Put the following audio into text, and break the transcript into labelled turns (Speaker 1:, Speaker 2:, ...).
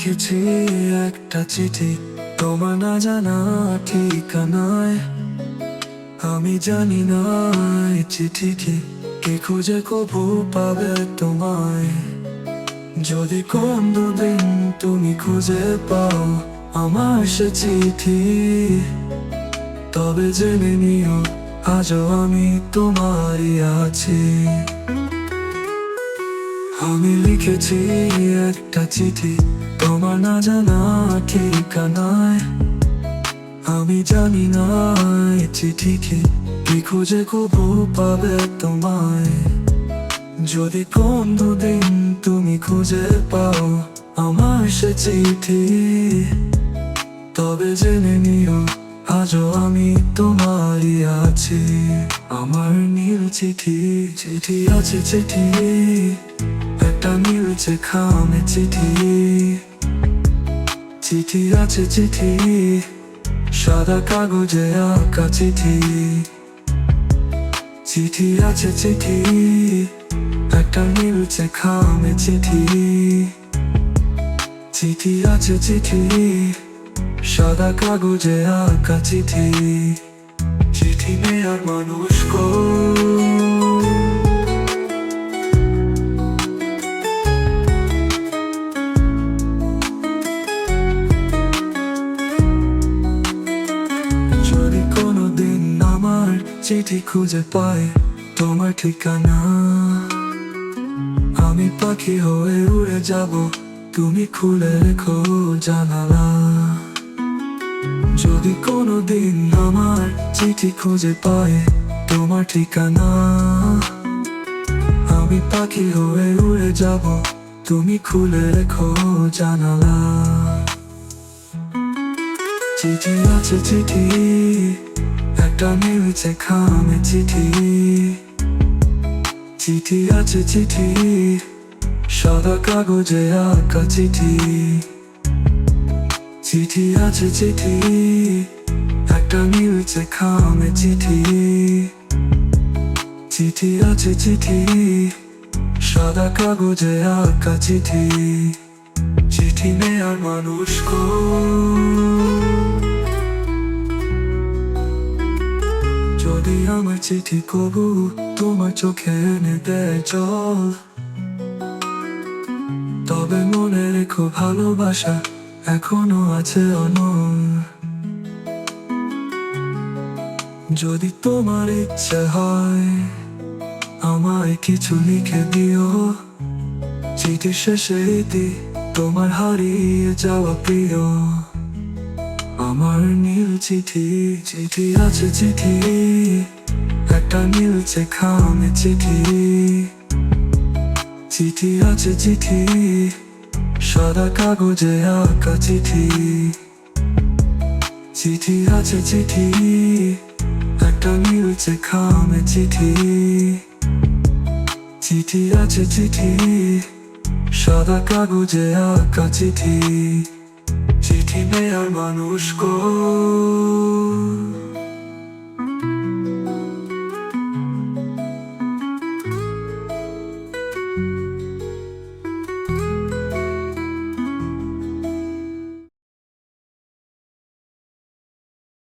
Speaker 1: লিখেছি একটা চিঠি। তোমার না জানা ঠিকানায়। আমি জানি না চিঠিটি কে খুঁজে কবু পাবে তোমায়। যদি কোন দুদিন তুমি খুঁজে পাও আমার সে চিঠি, তবে জেনে নিও আজও আমি তোমারই আছি। আমি লিখেছি একটা চিঠি। তোমার না জানা ঠিকানায় আমি জানি না চিঠিকে কি খুঁজে কবু পাবে তোমায়। যদি কোন দুদিন তুমি খুঁজে পাও আমার সে চিঠি, তবে জেনে নিও আজও আমি তোমারই আছি। আমার নীল চিঠি চিঠি আছে চিঠি, একটা নীলছে খামে চিঠি। চিঠি আছে চিঠি, সাদা কাগজে আঁকা চিঠি। চিঠি আছে চিঠি, একটা নীলছে খামে চিঠি। চিঠি আছে চিঠি, সাদা কাগজে আঁকা চিঠি। চিঠি নেয়ার মানুষ কো চিঠি খুঁজে পাই তোমার ঠিকানা। আমি পাখি হয়ে উড়ে যাব, তুমি খুলে রেখো জানালা। যদি কোনো দিন আমার চিঠি খুঁজে পাই তোমার ঠিকানা। আমি পাখি হয়ে উড়ে যাব, তুমি খুলে রেখো জানালা। চিঠি আছে, চিঠি। একটা মিলছে খামে চিঠি। চিঠি আছে চিঠি, সাদা কাগজে আঁকা চিঠি। চিঠি আছে চিঠি, একটা মিলছে খামে চিঠি। চিঠি আছে চিঠি, সাদা কাগজে আঁকা চিঠি। চিঠি নেয়ার মানুষ কো যদি আমার চিঠি কবু? তোমার চোখে এনে দেয় জল। তবে মনে রেখো ভালোবাসা এখনও আছে অনল যদি তোমার ইচ্ছে হয়, আমায় কিছু লিখে দিও। চিঠি শেষে তোমার হারিয়ে যাওয়া প্রিয়। আমার নীল চিঠি চিঠি আছে চিঠি। একটা নীলছে খামে চিঠি। চিঠি আছে চিঠি, সাদা কাগজে আঁকা চিঠি। চিঠি আছে চিঠি, একটা নীলছে খামে চিঠি। চিঠি আছে চিঠি, সাদা কাগজে আঁকা চিঠি। চিনে আর মানুষ কো